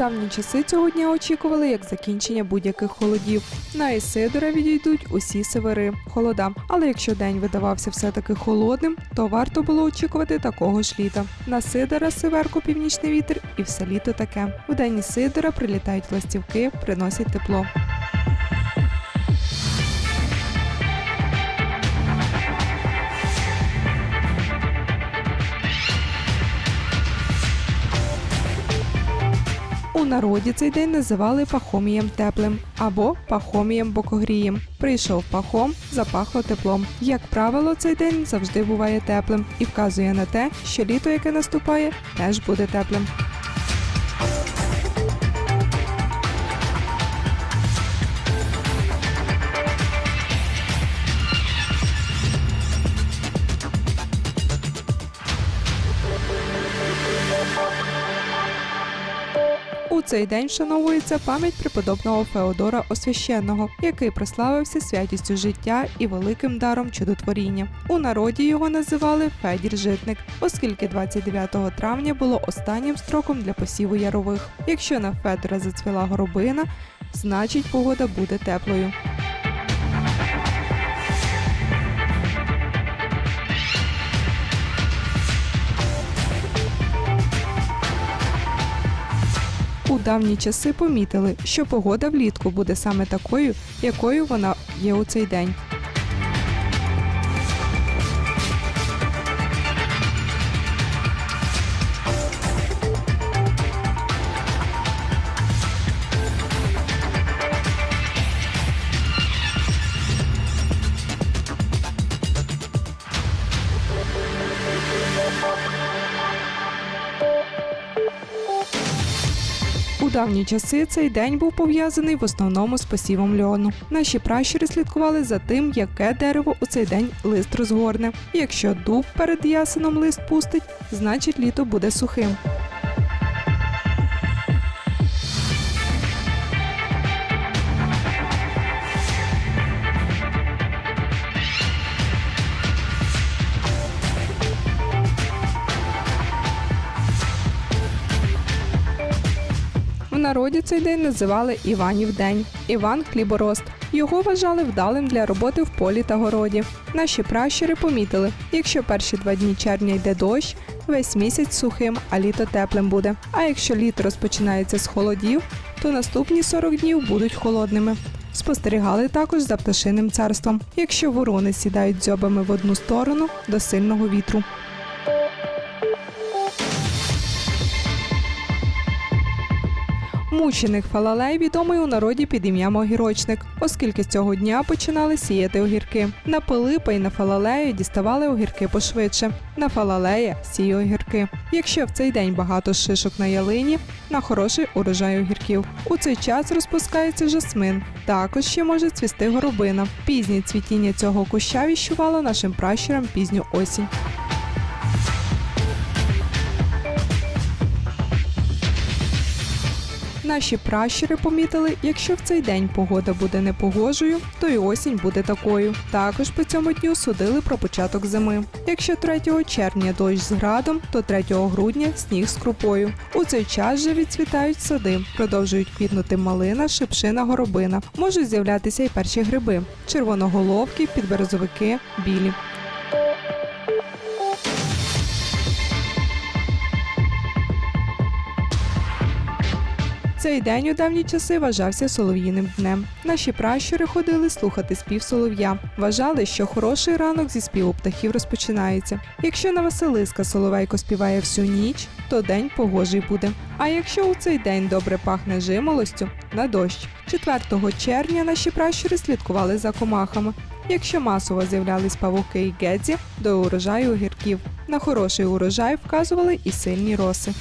давні часи цього дня очікували як закінчення будь-яких холодів. На Ісидора відійдуть усі севери холода. Але якщо день видавався все-таки холодним, то варто було очікувати такого ж літа. На Сидора северку північний вітер і все літо таке. У день Ісидора прилітають ластівки, приносять тепло. Народі цей день називали Пахомієм теплим або Пахомієм бокогрієм. Прийшов пахом, запахло теплом. Як правило, цей день завжди буває теплим і вказує на те, що літо, яке наступає, теж буде теплим. У цей день вшановується пам'ять преподобного Феодора Освященного, який прославився святістю життя і великим даром чудотворіння. У народі його називали Федір Житник, оскільки 29 травня було останнім строком для посіву ярових. Якщо на Федора зацвіла горобина, значить погода буде теплою. У давні часи помітили, що погода влітку буде саме такою, якою вона є у цей день. Давні часи цей день був пов'язаний в основному з посівом льону. Наші пращури слідкували за тим, яке дерево у цей день лист розгорне. Якщо дуб перед ясеном лист пустить, значить літо буде сухим. Народі цей день називали Іванів день. Іван хліборост. Його вважали вдалим для роботи в полі та городі. Наші пращури помітили, якщо перші два дні червня йде дощ, весь місяць сухим, а літо теплим буде. А якщо літо розпочинається з холодів, то наступні 40 днів будуть холодними. Спостерігали також за пташиним царством, якщо ворони сідають дзьобами в одну сторону до сильного вітру. Мученик Фалалей відомий у народі під ім'ям Огірочник, оскільки з цього дня починали сіяти огірки. На Пилипа і на Фалалею діставали огірки пошвидше. На Фалалея сію огірки. Якщо в цей день багато шишок на ялині, на хороший урожай огірків. У цей час розпускається жасмин. Також ще може цвісти горобина. Пізнє цвітіння цього куща віщувало нашим пращурам пізню осінь. Наші пращури помітили, якщо в цей день погода буде непогожою, то й осінь буде такою. Також по цьому дню судили про початок зими. Якщо 3 червня дощ з градом, то 3 грудня сніг з крупою. У цей час же відцвітають сади, продовжують квітнути малина, шипшина, горобина. Можуть з'являтися й перші гриби: червоноголовки, підберезовики, білі. Цей день у давні часи вважався солов'їним днем. Наші пращури ходили слухати спів солов'я. Вважали, що хороший ранок зі співу птахів розпочинається. Якщо на Василиска соловейко співає всю ніч, то день погожий буде. А якщо у цей день добре пахне жимолостю, на дощ. 4 червня наші пращури слідкували за комахами. Якщо масово з'являлись павуки і гедзі, до урожаю огірків. На хороший урожай вказували і сильні роси.